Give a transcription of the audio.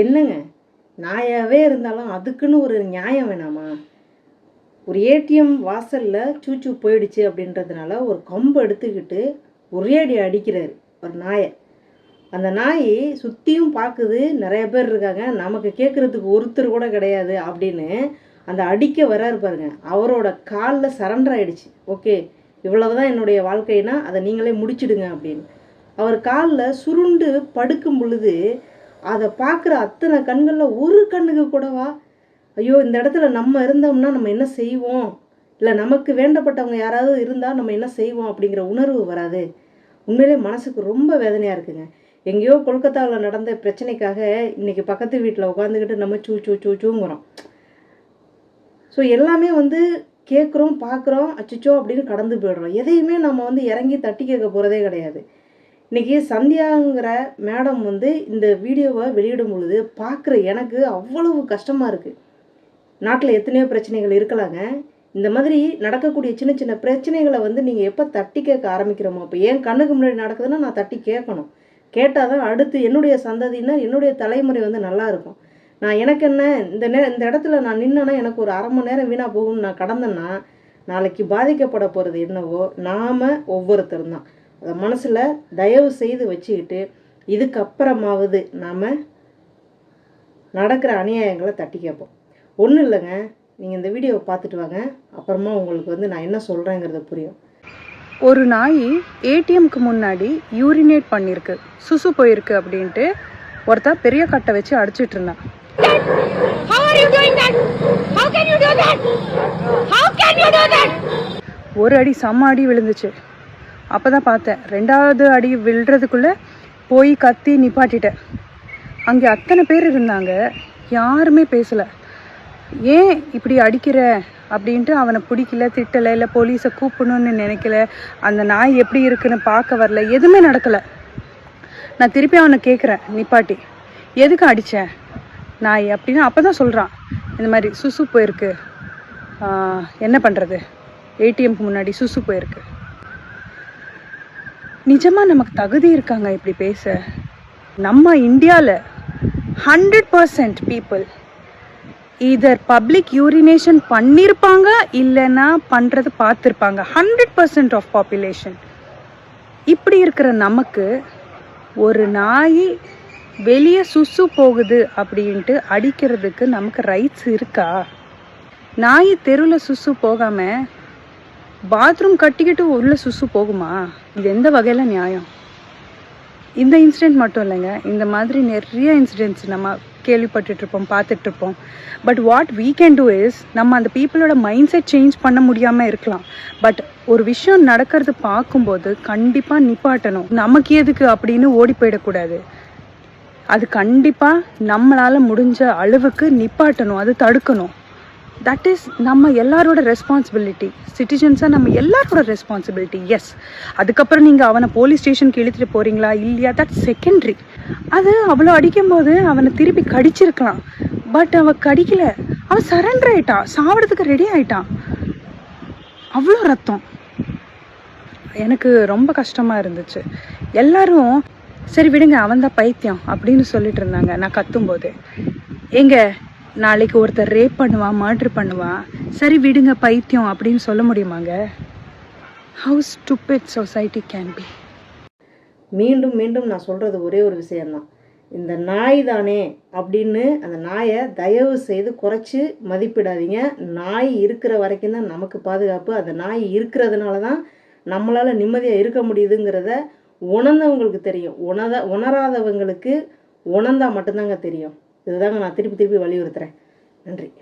என்னங்க? நாயாகவே இருந்தாலும் அதுக்குன்னு ஒரு நியாயம் வேணாமா? ஒரு ஏடிஎம் வாசலில் சூச்சு போயிடுச்சு அப்படின்றதுனால ஒரு கம்பு எடுத்துக்கிட்டு ஒரே அடி அடிக்கிறாரு ஒரு நாயை. அந்த நாய் சுற்றியும் பார்க்குது நிறைய பேர் இருக்காங்க. நமக்கு கேட்குறதுக்கு ஒருத்தர் கூட கிடையாது அப்படின்னு அந்த அடிக்க வராரு பாருங்க. அவரோட காலில் சரண்டர் ஆயிடுச்சு. ஓகே இவ்வளவுதான் என்னுடைய வாழ்க்கைனா அதை நீங்களே முடிச்சிடுங்க அப்படின்னு. அவர் காலில் சுருண்டு படுக்கும் பொழுது அதை பார்க்குற அத்தனை கண்களில் ஒரு கண்ணுக்கு கூடவா? ஐயோ இந்த இடத்துல நம்ம இருந்தோம்னா நம்ம என்ன செய்வோம்? இல்லை நமக்கு வேண்டப்பட்டவங்க யாராவது இருந்தால் நம்ம என்ன செய்வோம் அப்படிங்கிற உணர்வு வராது. உண்மையிலே மனசுக்கு ரொம்ப வேதனையாக இருக்குங்க. எங்கேயோ கொல்கத்தாவில் நடந்த பிரச்சனைக்காக இன்றைக்கி பக்கத்து வீட்டில் உட்காந்துக்கிட்டு நம்ம சூ சூ சூ சூங்குறோம். ஸோ எல்லாமே வந்து கேட்குறோம் பார்க்குறோம் அச்சச்சோ அப்படின்னு கடந்து போயிடுறோம். எதையுமே நம்ம வந்து இறங்கி தட்டி கேட்க போகிறதே கிடையாது. இன்றைக்கி சந்தியாங்கிற மேடம் வந்து இந்த வீடியோவை வெளியிடும் பொழுது பார்க்குற எனக்கு அவ்வளவு கஷ்டமாக இருக்குது நாட்டில் எத்தனையோ பிரச்சனைகள் இருக்கலாங்க. இந்த மாதிரி நடக்கக்கூடிய சின்ன சின்ன பிரச்சனைகளை வந்து நீங்கள் எப்போ தட்டி கேட்க ஆரம்பிக்கிறோமோ அப்போ ஏன் கண்ணுக்கு முன்னாடி நடக்குதுன்னா நான் தட்டி கேட்கணும். கேட்டால் தான் அடுத்து என்னுடைய சந்ததியினர் என்னுடைய தலைமுறை வந்து நல்லா இருக்கும். நான் எனக்கு என்ன இந்த நே இந்த இடத்துல நான் நின்னேன்னா எனக்கு ஒரு அரை மணி நேரம் வீணாக போகும்னு நான் கடந்தேன்னா நாளைக்கு பாதிக்கப்பட போகிறது என்னவோ நாம் ஒவ்வொருத்தரும் தான் மனசில் தயவு செய்து வச்சுக்கிட்டு இதுக்கப்புறமாவது நாம் நடக்கிற அநியாயங்களை தட்டி கேட்போம் ஒன்றும் இல்லைங்க நீங்கள் இந்த வீடியோவை பார்த்துட்டு வாங்க அப்புறமா உங்களுக்கு வந்து நான் என்ன சொல்கிறேங்கிறது புரியும் ஒரு நாய் ஏடிஎம்க்கு முன்னாடி யூரினேட் பண்ணியிருக்கு சுசு போயிருக்கு அப்படின்ட்டு ஒருத்தன் பெரிய கட்டை வச்சு அடிச்சிட்டு இருந்தான் How are you doing that? How can you do that? How can you do that? ஒரு அடி செம்ம அடி விழுந்துச்சு அப்போ தான் பார்த்தேன். ரெண்டாவது அடி விழுறதுக்குள்ளே போய் கத்தி நிப்பாட்டிட்டேன். அங்கே அத்தனை பேர் இருந்தாங்க. யாருமே பேசலை. ஏன் இப்படி அடிக்கிற? அப்படின்ட்டு அவனை பிடிக்கல திட்டலை இல்லை போலீஸை கூப்பிடணும்னு நினைக்கல. அந்த நாய் எப்படி இருக்குன்னு பார்க்க வரல. எதுவுமே நடக்கலை. நான் திருப்பி அவனை கேட்குறேன் நிப்பாட்டி எதுக்கு அடித்தேன் நாய் அப்படின்னு அப்போ தான் சொல்கிறான் இந்த மாதிரி சுசு போயிருக்கு. என்ன பண்ணுறது ஏடிஎம்க்கு முன்னாடி சுசு போயிருக்கு. நிஜமாக நமக்கு தகுதி இருக்காங்க இப்படி பேச? நம்ம இந்தியாவில் ஹண்ட்ரட் பர்சன்ட் பீப்புள் இதர் பப்ளிக் யூரினேஷன் பண்ணியிருப்பாங்க இல்லைன்னா பண்ணுறது பார்த்துருப்பாங்க. ஹண்ட்ரட் பர்சன்ட் ஆஃப் பாப்புலேஷன் இப்படி இருக்கிற நமக்கு ஒரு நாய் வெளியே சுசு போகுது அப்படின்ட்டு அடிக்கிறதுக்கு நமக்கு ரைட்ஸ் இருக்கா? நாய் தெருவில் சுசு போகாமல் பாத்ரூம் கட்டிக்கிட்டு உள்ள சுசு போகுமா? இது எந்த வகையில் நியாயம்? இந்த இன்சிடெண்ட் மட்டும் இல்லைங்க. இந்த மாதிரி நிறைய இன்சிடென்ட்ஸ் நம்ம கேள்விப்பட்டுட்ருப்போம் பார்த்துட்ருப்போம் but what we can do is நம்ம அந்த பீப்புளோட மைண்ட் செட் சேஞ்ச் பண்ண முடியாமல் இருக்கலாம். பட் ஒரு விஷயம் நடக்கிறது பார்க்கும்போது கண்டிப்பாக நிப்பாட்டணும். நமக்கு எதுக்கு அப்படின்னு ஓடி போயிடக்கூடாது. அது கண்டிப்பாக நம்மளால் முடிஞ்ச அளவுக்கு நிப்பாட்டணும் அது தடுக்கணும். தட் இஸ் நம்ம எல்லாரோட ரெஸ்பான்சிபிலிட்டி சிட்டிசன்ஸாக நம்ம எல்லாரோட ரெஸ்பான்சிபிலிட்டி எஸ் அதுக்கப்புறம் நீங்கள் அவனை போலீஸ் ஸ்டேஷனுக்கு இழுத்துட்டு போகிறீங்களா இல்லையா? தட் செகண்டரி அது அவ்வளோ அடிக்கும்போது அவனை திருப்பி கடிச்சிருக்கலாம். பட் அவன் கடிக்கல. அவன் சரண்டர் ஆயிட்டான் சாவறதுக்கு ரெடி ஆயிட்டான் அவ்வளோ ரத்தம். எனக்கு ரொம்ப கஷ்டமாக இருந்துச்சு. எல்லாரும் சரி விடுங்க அவன் தான் பைத்தியம் அப்படின்னு சொல்லிட்டு இருந்தாங்க. நான் கத்தும்போது. எங்கள் நாளைக்கு ஒருத்தர் ரேப் பண்ணுவான் மர்டர் பண்ணுவான் சரி விடுங்க பைத்தியம் அப்படின்னு சொல்ல முடியுமாங்க? How stupid society can be மீண்டும் மீண்டும் நான் சொல்கிறது ஒரே ஒரு விஷயம்தான். இந்த நாய் தானே அப்படின்னு அந்த நாயை தயவு செய்து குறைச்சி மதிப்பிடாதீங்க. நாய் இருக்கிற வரைக்கும் தான் நமக்கு பாதுகாப்பு. அந்த நாய் இருக்கிறதுனால தான் நம்மளால் நிம்மதியாக இருக்க முடியுதுங்கிறத உணர்ந்தவங்களுக்கு தெரியும். உணர உணராதவங்களுக்கு உணர்ந்தால் மட்டும்தாங்க தெரியும். இதுதாங்க நான் திருப்பி திருப்பி வலியுறுத்துறேன். நன்றி.